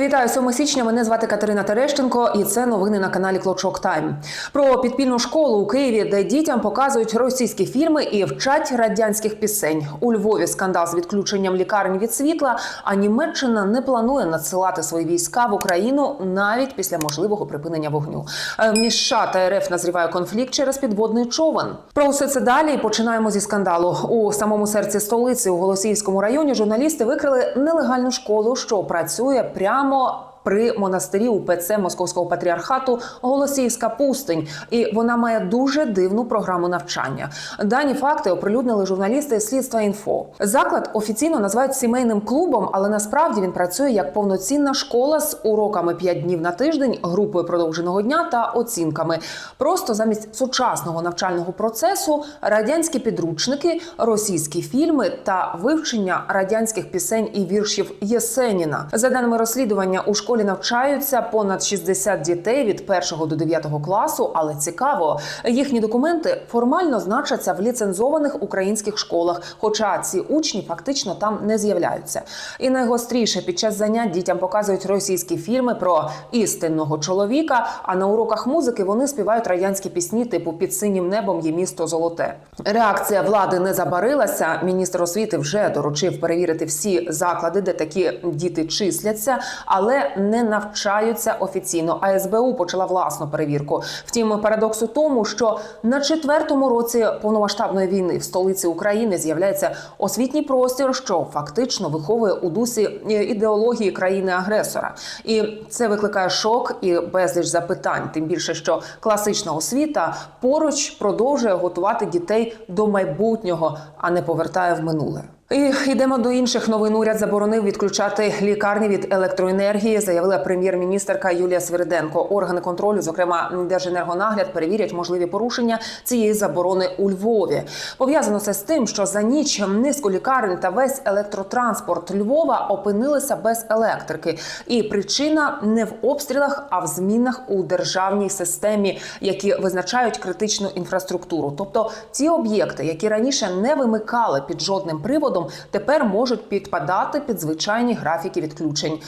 Вітаю 7 січня. Мене звати Катерина Терещенко, і це новини на каналі Клочок Тайм. Про підпільну школу у Києві, де дітям показують російські фільми і вчать радянських пісень. У Львові скандал з відключенням лікарень від світла. А Німеччина не планує надсилати свої війська в Україну навіть після можливого припинення вогню. Е, Між США та РФ назріває конфлікт через підводний човен. Про все це далі. Починаємо зі скандалу. У самому серці столиці у Голосіївському районі журналісти викрили нелегальну школу, що працює прямо もう при монастирі УПЦ Московського патріархату Голосіївська пустинь, і вона має дуже дивну програму навчання. Дані факти оприлюднили журналісти слідства інфо. Заклад офіційно називають сімейним клубом, але насправді він працює як повноцінна школа з уроками 5 днів на тиждень, групою продовженого дня та оцінками. Просто замість сучасного навчального процесу радянські підручники, російські фільми та вивчення радянських пісень і віршів Єсеніна. За даними розслідування, у школі навчаються понад 60 дітей від 1 до 9 класу. Але цікаво, їхні документи формально значаться в ліцензованих українських школах, хоча ці учні фактично там не з'являються. І найгостріше під час занять дітям показують російські фільми про істинного чоловіка. А на уроках музики вони співають радянські пісні, типу під синім небом є місто золоте. Реакція влади не забарилася. Міністр освіти вже доручив перевірити всі заклади, де такі діти числяться, але не навчаються офіційно. А СБУ почала власну перевірку. Втім, парадокс у тому, що на четвертому році повномасштабної війни в столиці України з'являється освітній простір, що фактично виховує у дусі е, ідеології країни-агресора, і це викликає шок і безліч запитань. Тим більше, що класична освіта поруч продовжує готувати дітей до майбутнього, а не повертає в минуле. І йдемо до інших новин. Уряд заборонив відключати лікарні від електроенергії, заявила прем'єр-міністерка Юлія Свириденко. Органи контролю, зокрема Держенергонагляд, перевірять можливі порушення цієї заборони у Львові. Пов'язано це з тим, що за ніч низку лікарень та весь електротранспорт Львова опинилися без електрики. І причина не в обстрілах, а в змінах у державній системі, які визначають критичну інфраструктуру. Тобто ці об'єкти, які раніше не вимикали під жодним приводом, тепер можуть підпадати під звичайні графіки відключень.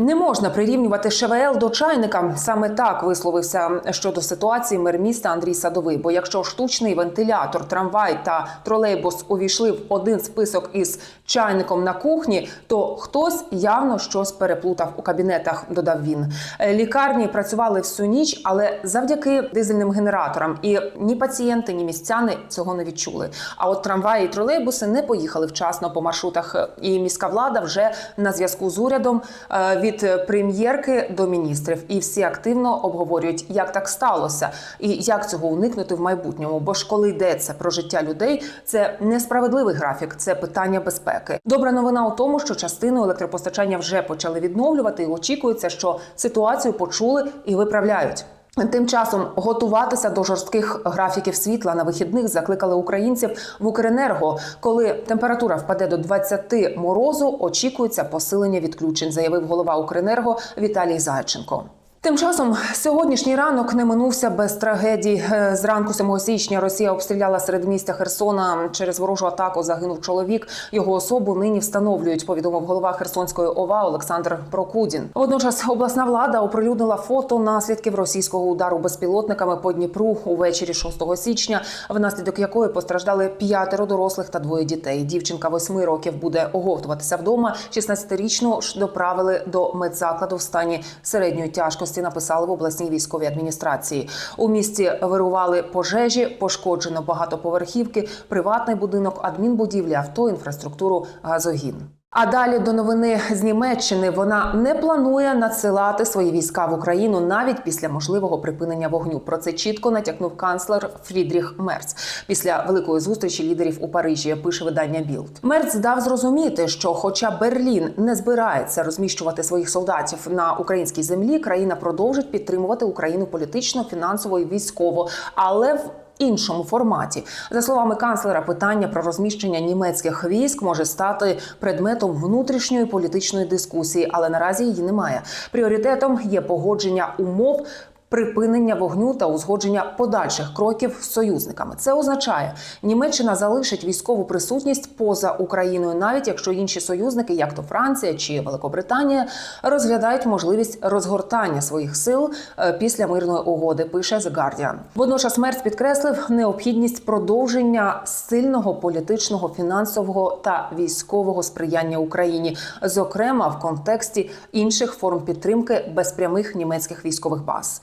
Не можна прирівнювати ШВЛ до чайника. Саме так висловився щодо ситуації мер міста Андрій Садовий. Бо якщо штучний вентилятор, трамвай та тролейбус увійшли в один список із чайником на кухні, то хтось явно щось переплутав у кабінетах. Додав він. Е, Лікарні працювали всю ніч, але завдяки дизельним генераторам. І ні пацієнти, ні містяни цього не відчули. А от трамваї і тролейбуси не поїхали вчасно по маршрутах. І міська влада вже на зв'язку з урядом е, від прем'єрки до міністрів, і всі активно обговорюють, як так сталося, і як цього уникнути в майбутньому. Бо ж коли йдеться про життя людей, це несправедливий графік, це питання безпеки. Добра новина у тому, що частину електропостачання вже почали відновлювати, і очікується, що ситуацію почули і виправляють. Тим часом готуватися до жорстких графіків світла на вихідних закликали українців в Укренерго. Коли температура впаде до 20 морозу, очікується посилення відключень, заявив голова Укренерго Віталій Зайченко. Тим часом сьогоднішній ранок не минувся без трагедій. Е, Зранку 7 січня Росія обстріляла середмістя Херсона. Через ворожу атаку загинув чоловік. Його особу нині встановлюють. Повідомив голова Херсонської ОВА Олександр Прокудін. Водночас обласна влада оприлюднила фото наслідків російського удару безпілотниками по Дніпру увечері 6 січня, внаслідок якої постраждали п'ятеро дорослих та двоє дітей. Дівчинка восьми років буде оговтуватися вдома. 16-річну ж доправили до медзакладу в стані середньої тяжкості. Написали в обласній військовій адміністрації. У місті вирували пожежі, пошкоджено багатоповерхівки, приватний будинок, адмінбудівлі, авто, інфраструктуру, газогін. А далі до новини з Німеччини вона не планує надсилати свої війська в Україну навіть після можливого припинення вогню. Про це чітко натякнув канцлер Фрідріх Мерц після великої зустрічі лідерів у Парижі. Пише видання Білд. Мерц дав зрозуміти, що, хоча Берлін не збирається розміщувати своїх солдатів на українській землі, країна продовжить підтримувати Україну політично, фінансово і військово, але в іншому форматі. За словами канцлера, питання про розміщення німецьких військ може стати предметом внутрішньої політичної дискусії, але наразі її немає. Пріоритетом є погодження умов. Припинення вогню та узгодження подальших кроків з союзниками. Це означає, Німеччина залишить військову присутність поза Україною, навіть якщо інші союзники, як то Франція чи Великобританія, розглядають можливість розгортання своїх сил е, після мирної угоди. Пише The Guardian. Водночас Мерц підкреслив необхідність продовження сильного політичного, фінансового та військового сприяння Україні, зокрема в контексті інших форм підтримки без прямих німецьких військових баз.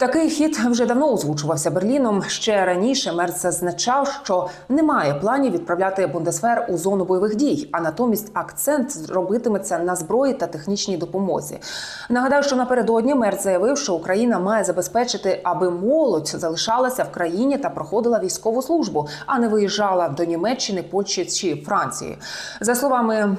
Такий хід вже давно озвучувався Берліном. Ще раніше Мерц зазначав, що немає планів відправляти Бундесвер у зону бойових дій, а натомість акцент зробитиметься на зброї та технічній допомозі. Нагадаю, що напередодні Мерц заявив, що Україна має забезпечити, аби молодь залишалася в країні та проходила військову службу, а не виїжджала до Німеччини, Польщі чи Франції. За словами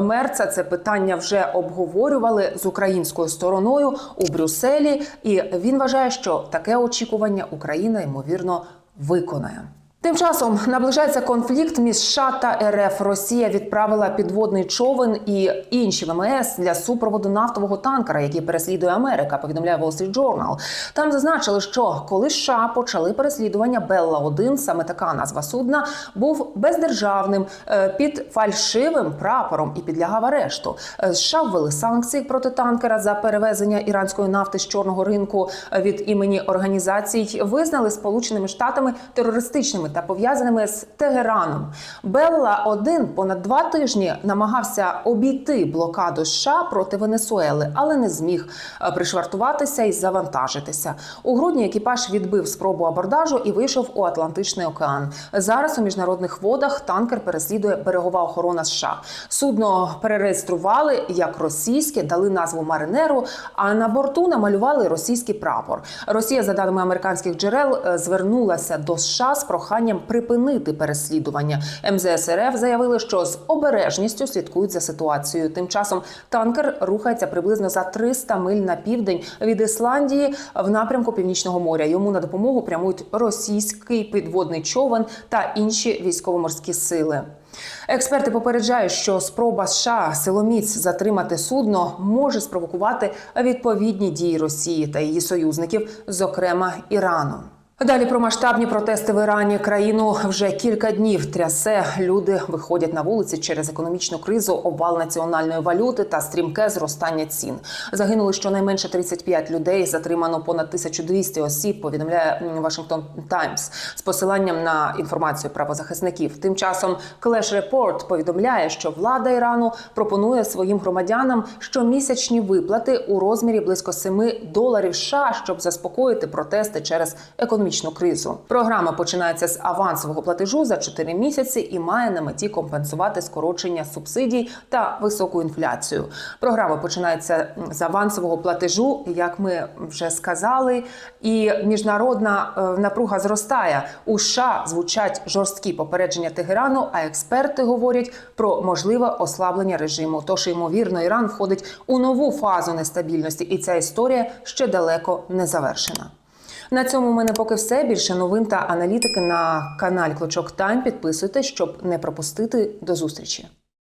Мерца, це питання вже обговорювали з українською стороною у Брюсселі, і він вважає, що таке очікування Україна ймовірно виконає. Тим часом наближається конфлікт між США та РФ. Росія відправила підводний човен і інші ВМС для супроводу нафтового танкера, який переслідує Америка. Повідомляє Wall Street Journal. Там зазначили, що коли США почали переслідування Белла 1 саме така назва судна, був бездержавним е, під фальшивим прапором і підлягав арешту. Е, США ввели санкції проти танкера за перевезення іранської нафти з чорного ринку е, від імені організацій. Визнали Сполученими Штатами терористичними та пов'язаними з Тегераном. Белла 1 понад два тижні намагався обійти блокаду США проти Венесуели, але не зміг е, пришвартуватися і завантажитися. У грудні екіпаж відбив спробу абордажу і вийшов у Атлантичний океан. Зараз у міжнародних водах танкер переслідує берегова охорона США. Судно перереєстрували як російське, дали назву Маринеру. А на борту намалювали російський прапор. Росія, за даними американських джерел, е, звернулася до США з проханням припинити переслідування. МЗС РФ заявили, що з обережністю слідкують за ситуацією. Тим часом танкер рухається приблизно за 300 миль на південь від Ісландії в напрямку Північного моря. Йому на допомогу прямують російський підводний човен та інші військово-морські сили. Експерти попереджають, що спроба США силоміць затримати судно може спровокувати відповідні дії Росії та її союзників, зокрема Ірану. Далі про масштабні протести в Ірані країну вже кілька днів трясе. Люди виходять на вулиці через економічну кризу, обвал національної валюти та стрімке зростання цін. Загинули щонайменше 35 людей. Затримано понад 1200 осіб. Повідомляє Washington Times з посиланням на інформацію правозахисників. Тим часом Clash Report повідомляє, що влада Ірану пропонує своїм громадянам щомісячні виплати у розмірі близько 7 доларів США, щоб заспокоїти протести через економічну кризу. Програма починається з авансового платежу за 4 місяці і має на меті компенсувати скорочення субсидій та високу інфляцію. Програма починається з авансового платежу, як ми вже сказали, і міжнародна е, напруга зростає. У США звучать жорсткі попередження Тегерану, а експерти говорять про можливе ослаблення режиму. Тож, ймовірно, Іран входить у нову фазу нестабільності, і ця історія ще далеко не завершена. На цьому в мене поки все. Більше новин та аналітики на каналі Клочок Тайм. Підписуйтесь, щоб не пропустити. До зустрічі.